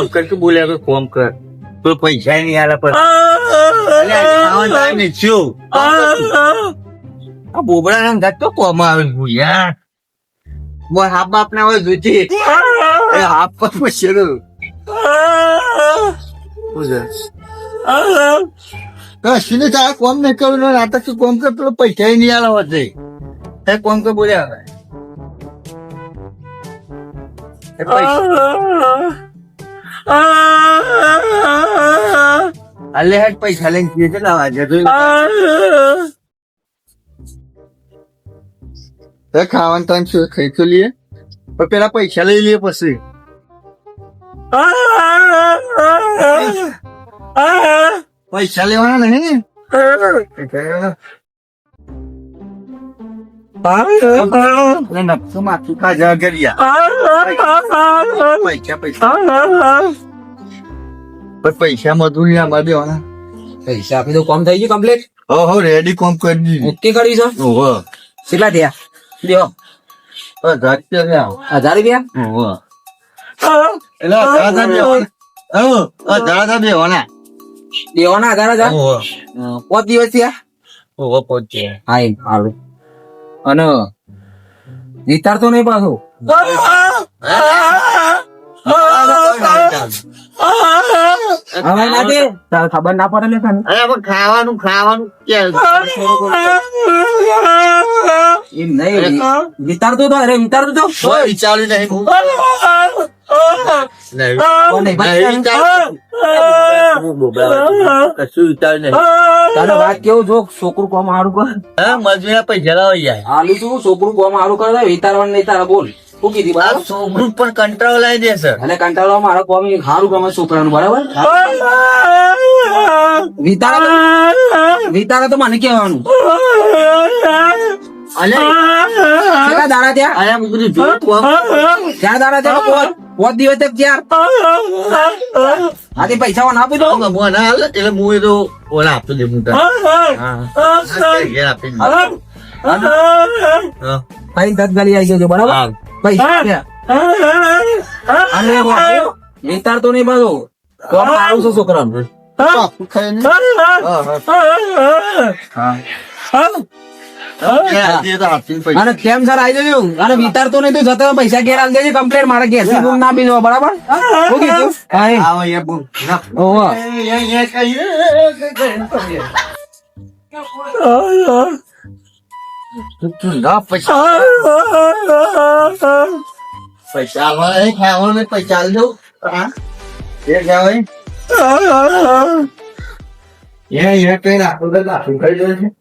કોમ કર કે બોલે તો કોમ કર. તો પૈસા નહીં આલે પર નહીં થયો. આ બોબડા ના ગાત તો કોમ આવે છે યાર? બોલ હાફ બાપ ના હોય જોતી એ હાફ પર પછી શું કશું નહીં તારા કોમ નહીં કરું ને નાટક કોમ કર પેલો પૈસા નહીં આલે હોતે એ કોમ કર બોલ્યા હવે. પૈસા. અલે હેડ પૈસા લઈને જઈએ છે લાવા જતો એ ખાવાનું ટાઈમ શું ખાઈ તો લઈએ? પણ પેલા પૈસા લઈ લઈએ પછી. પૈસા લેવાના નહીં? પૈસા મજૂરી આમાં દેવાના પૈસા આપી દો કોમ થઈ ગયું કમ્પ્લીટ હો. રેડી કોમ કરી દીધું ઓકે કરી છો ઓહો કેટલા થયા દેવો હજાર રૂપિયા ઓહો એટલે હજાર હજાર? દેવાના દેવાના હજાર હજાર પાંચ દિવસ થયા? ઓહો પહોંચ્યા હા એ હારું. અને વિચારતો નહીં પાછો. ખબર ના પડે ખાવાનું ખાવાનું એમ નહીં. વિચારતો તો અરે વિચારતો તો. વિચાર્યું નહીં. હું. con này bắt chân. કશું વિચાર્યું નહીં તારે વાત કેવું જો છોકરું કોમ હારું કર હા મજૂરીના પૈસા લાવો યાર હાલું શું છોકરું કોમ હારું કરે વિચારવાનું નહીં તારા બોલ શું કીધી આ છોકરું પણ કંટાળો લાવી દે સર અને કંટાળો મારો કોમ હારું ગમે છોકરાનું બરાબર વિતારા વિતારા તો મને કહેવાનું અલે દાડા ત્યાં અરે બધું જોયું દાડા ત્યાં પોત દિવસ તક ચાર આથી પૈસા ના આપી દો. ગમવા એટલે હું એ તો ઓલા આપતો દે હું. ભાઈ દસ ગલી આવી ગયો બરાબર? પૈસા અને વિતાર તો નહીં બધો તો સારું છે છોકરા હા, હા. અને કેમ સર આવી જજો. અને વિતારતો નહીં તો જતા પૈસા ઘેર આવી દેજો કમ્પ્લેટ મારે ઘેરથી રૂમ ના બીજો બરાબર? શું કીધું? હા એ. બોલ. ઓહો. એ, તું- તું ના પૈસા. પૈસા પૈસા આલી એ હા. એ એ કઈ નાખું નાખું ખાઈ જાય છે. હો, બધા મજા ગયા. આ તો પૈસા પૈસા બે દાડા કોમને આલવા હે. હા? બે દાડા પૈસા કોમને પૈસા આલવા હે, જો.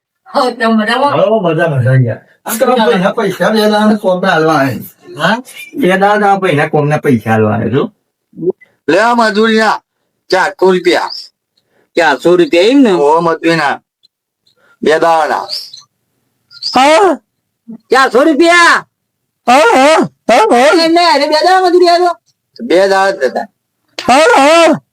લે આ મજૂરીના ચારસો રૂપિયા. ચારસો રૂપિયા એમ ને? ઓ મજૂરીના. બે દાડા ચારસો રૂપિયા? બે દાડા મજૂરી આવ્યો બે દાડા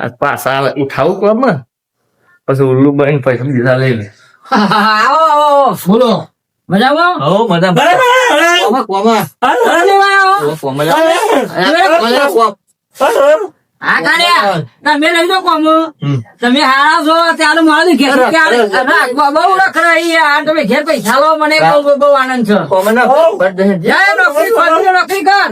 પાછા ઉઠાવું ફોર્મ પછી ઉલ્લુ બની પૈસા લીધા લઈ લે આવો આવો બોલો મજામાં હો મજા કોમા કોમા કોમા કોમા આ કાઢ્યા તમે લઈ કોમ. તમે હારા છો ત્યારે મારે ઘેર બહુ રખડાઈ યાર તમે ઘેર પૈસા લો મને બહુ બહુ આનંદ છે. નોકરી કર.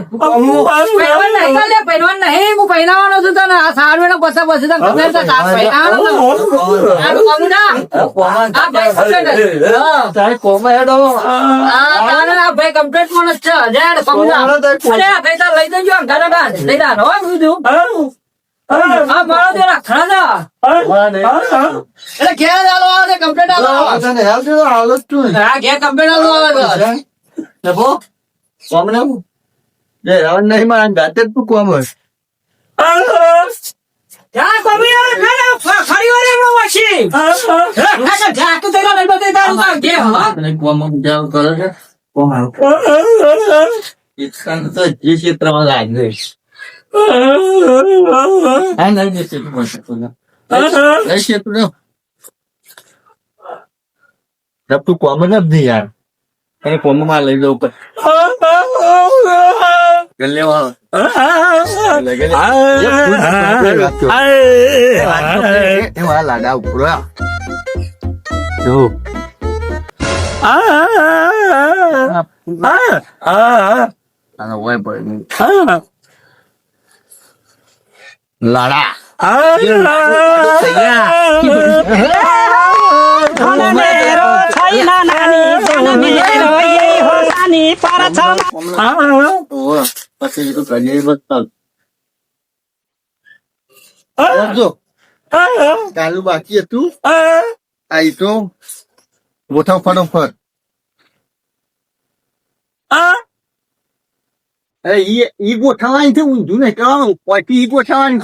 પહેરવાન નહીં હું પહેરાવાનો છું તને. આ સારું ને પછી પછી તને ખબર છે ભાઈ complete જ. હા. તારે કોમા હેડો. આ તારે આ ભાઈ complete માણસ છે. લઈ હો, બીજું. આ મારો જે. જા. કોમા નહીં. એટલે ઘેર જ આલો આવે. આલો. તને જ તું આ ઘેર complete આલો આવે કોમને રાવણ નહીં મારા ગાતે જ તું કોમ હોય જા કમી આ ખાને ફ- એમનો વાસી હા? જા તું તેનો લઈ બધે તારું કે હા. અને કોમ જાવ કરો છો? કોમ ઈચ્છા તો જે ક્ષેત્રમાં લાગે આ નહીં જે ક્ષેત્રમાં છે પેલા. નહીં ક્ષેત્ર ને. જબ તું કોમ જ નથી યાર એને કોમમાં લઈ જવું પડે લાડા ઉપર જો આનો હોય પડે લાડા ઓહ, પછી તો કરીએ બસ જો ચાલુ બાકી હતું આઈ તો ગોઠવ ફટોફટ અરે ઈ ઈ ગોઠવવાની છે ઊંધું નહીં કરવાનું પછી ઈ ગોઠવવાની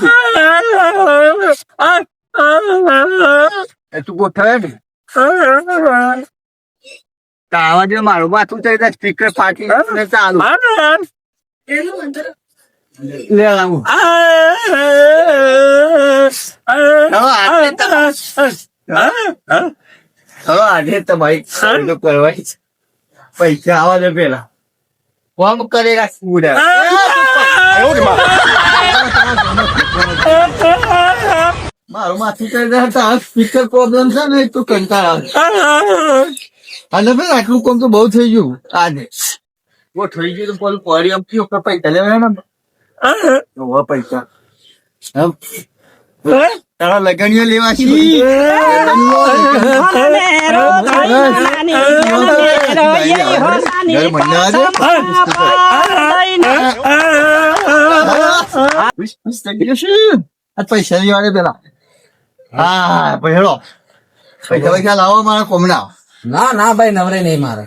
છે તું ગોઠવે ને જે મારું માથું થઈ જાય સ્પીકર ફાટી ને ચાલુ લે આવું હવે આજે તમારે ખરીદો પૈસા આવા દે પેલા કોમ કરેલા પૂરા મારું માથું કરી દે તો આ સ્પીકર પ્રોબ્લેમ છે ને તો કંટાળ આવે અને ભાઈ આટલું કોમ તો બહુ થઈ ગયું આજે વો થઈ ગયું તો પેલું પડી એમ થયું કે પૈસા હમ. તારા લગણીઓ લેવા છે. પૈસા લેવા દે પેલા હા પહેરો પૈસા પૈસા લાવો મારા કોમના ના ના ભાઈ નવરે નહીં મારે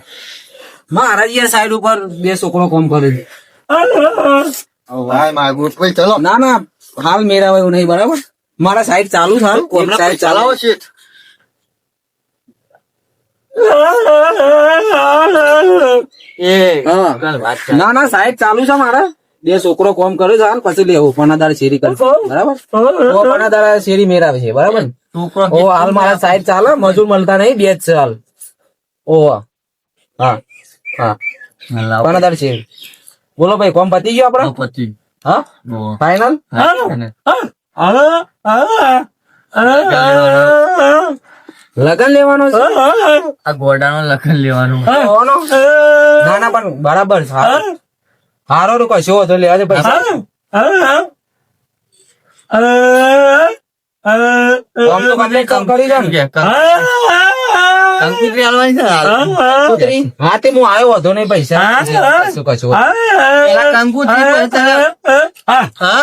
મારા જે સાઈડ ઉપર બે છોકરો કોમ કરે છે ના ના હાલ મેરા એવું નહીં બરાબર મારા સાઈડ ચાલુ છે હાલ સાઈડ ચલાવો છે? હા. ના ના સાહેબ ચાલુ છે મારા. બે છોકરો કોમ કરે છે હાલ પછી લેવો પનાદાર શેરી કરે. છે. બરાબર? તો પનાદાર શેરી મેરાવે છે બરાબર? ઓ હાલ મારા સાઈડ ચાલે મજૂર મળતા નહીં બે જ છે હાલ. ઓ હા. હા. પનાદાર શેરી. બોલો ભાઈ કોમ પતી ગયો આપડે પતી હા? ફાઈનલ ફાઈનલ લગન લેવાનો છે? આ ગોડાનો લખન લેવાનું? ના ના પણ બરાબર છે હારો. હારો તો કશો હતો લેવા દે પૈસા. તો ને. હા. તે હું આવ્યો હતો નહીં પૈસા. શું કશું કંકુતરી હા?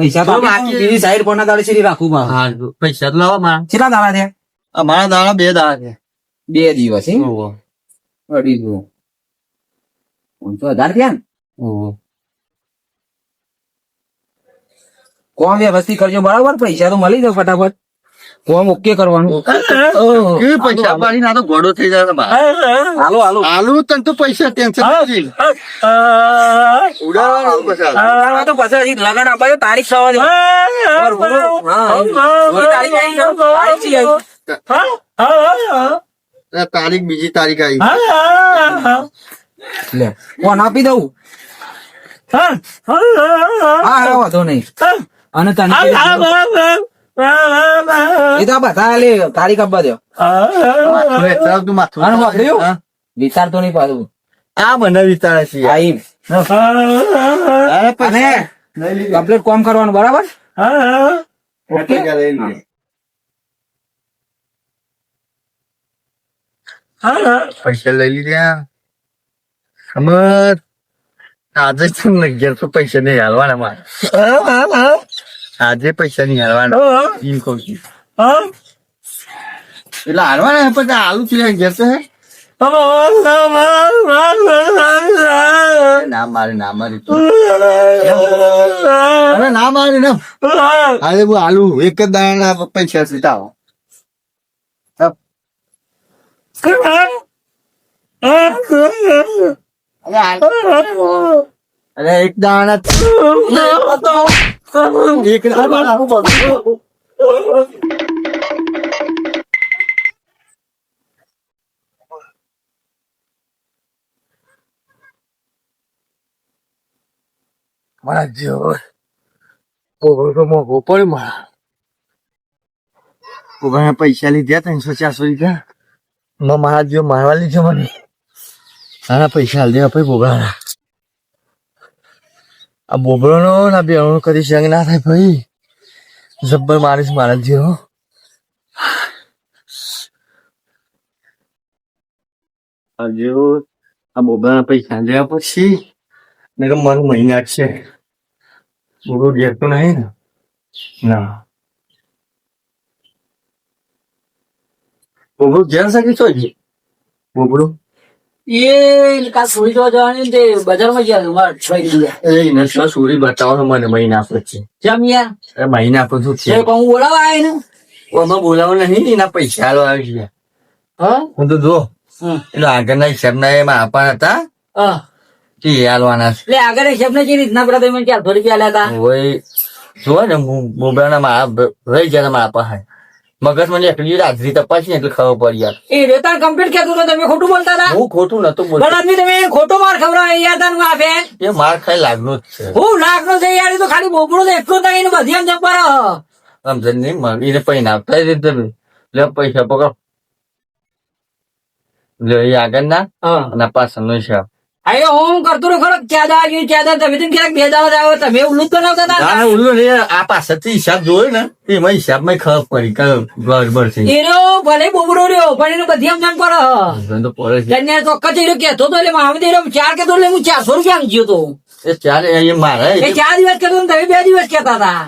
પૈસા તો. બીજી સાઈડ પર ના દાડે બા હા, પૈસા તો લાવો મારા. કેટલા દાડા થયા આ દાડા બે દાડા છે. બે દિવસ એમ? અઢી દો પાંચસો હજાર થયા ને? કોમ વ્યવસ્થિત કરજો બરાબર? પૈસા તો મળી જાવ ફટાફટ. કોમ ઓકે કરવાનું કેવી પૈસા પાડી ના તો ગોડો થઈ જાય. હાલો હાલો આલુ તને તો પૈસા ટેન્શન નથી ઉડાડવાનું પછી તો પછી લગન આપાયો તારીખ સવારે તારીખ બીજી તારીખ આવી લે ફોન આપી દઉં હા હા વાંધો નહીં અને તને એ તો બધા લે તારીખ આપવા દો હવે તું માથું આનું વાપર્યું? હા. વિચાર તો નહીં પાડું આ મને વિચારે છે કમ્પ્લીટ કામ કરવાનું બરાબર? ઓકે પૈસા લઈ લીધા. સમજ આજે તો પૈસા નહીં હાલવાના મારે. આજે પૈસા નહીં હાલવાના એમ કહું છું એટલે હાલવાના પછી આલુ છે જશે હે ના મારે ના મારી અરે ના મારે ના અરે હું આલુ એક જ દાણા પૈસા સીધા આવો અરે એક દાણા એક દાણા. મારા જેવો. મોઘો તો મોઘો પડે મારા. કોઈને પૈસા લીધ્યા ત્રણસો ચારસો લીધા. મારા જેવો મારવા લીધો મને. આના પૈસા લીધા દેવા પછી બોબડાના આ બોબડોનો ના બેનો કદી જંગ ના થાય ભાઈ. જબ્બર મારીશ મારા જીરો હજુ આ બોબડાના પૈસા લેવા પછી ને તો મન મહિના છે બોબડો ઘેર તો નહીં ને? ના. બોબડો ઘેર છે છો બોબડો એ કા સુરી તો જવાની ને તે બજારમાં ગયા માર છોડી દીધા એ નશો સુરી બતાવો મને મહિના યાર? એ મહિના પછી છે. કોણ બોલાવા આવે ને? ઓમાં બોલાવો નહીં એના પૈસા આલો આવી ગયા. હા? હું તો જો. એટલે આગળના હિસાબના એમાં આપવા હતા. તે આલવાના છે. એટલે આગળ હિસાબને જે રીતના પેલા તમે ચારસો રૂપિયા આલ્યા હતા હોય જો ને બોબડાના મારા રહી ગયા મારા પાસે. મગજ મને એકલી રાજરી તપાસી એટલે ખબર પડી યાર. એ રેતા કમ્પ્લીટ કહેતો તો તમે ખોટું બોલતા હતા? હું ખોટું નતો બોલતો. આદમી તમે ખોટો માર ખવડાવે યાર તને આ બેન એ માર ખાઈ લાગનો જ છે. હું લાગનો છે યાર એ તો ખાલી બોબડો તો એટલો થાય એને બધી આમ જબ્બર હ. સમજણ નહીં મને એને પૈસા આપતા જ તમે. લે પૈસા પકડો. લે આગળ ના અને પાછળનો હિસાબ. અરે હું કરતો ખરો? ક્યાં દા ગયું ક્યાં તમે તો ક્યાંક બે દાડા આવ્યો તમે ઉલ્લું ના આ પાછળથી હિસાબ જોયો ને એમાં હિસાબમાં ખબર પડી કે ગડબડ છે એનો ભલે બોબડો રહ્યો પણ એનું બધી આમ જમ પર તો પડે છે. કેતો તો એટલે મામે તો ચાર કહેતો એટલે હું ચારસો રૂપિયા આમ ગયો તો. એ એ મારે એ ચાર દિવસ કેતો તમે બે દિવસ કેતા હતા.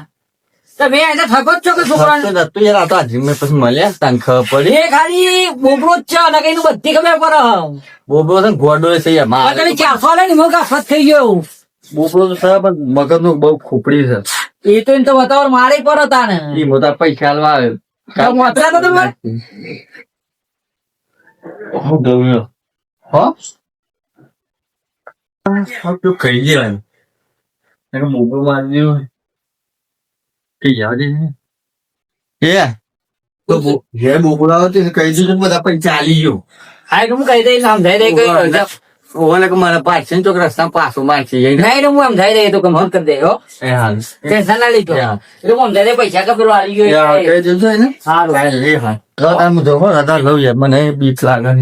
તમે એને ઠગો છો કે છોકરાને? તો યાર આ તો આજે મેં પછી મળ્યા તને ખબર પડી. એ ખાલી બોબડો જ છે અને કઈ બધી ખબર પડે. બોબડો છે ગોડો છે યાર આ મારે તમે ચારસો આલે ને મગ ફત થઈ ગયો? બોબડો તો મગજનું બહુ ખોપડી છે. એ તો એને તો બતાવર મારે પર હતા ને એ મોટા પૈસા આલવા આવે. તો મોતરા તો તમે? હું ગમ્યો. હો? હા તો કહી દેવાનું એને બોબડો મારી કઈ યાદ એ તો બો- જે બોબડો તે કહી દીધું બધા પૈસા ચાલી ગયો. હા એટલે હું કહી દઈ સમજાઈ દઈ કઈ ઓને કે મારા પાછળ ચોક રસ્તા પાછો મારશે નહીં એટલે હું સમજાઈ દઈ તો કમ્પ્લીટ કરી દે હો. હાલ. ટેન્શન ના લીધો. એટલે હું સમજાઈ દઈ પૈસા કે પેલો આવી ગયો કહી દીધું એને? સારું એ હા. તો તમે જો હો, દાદા લઉં યાર મને બીક લાગે.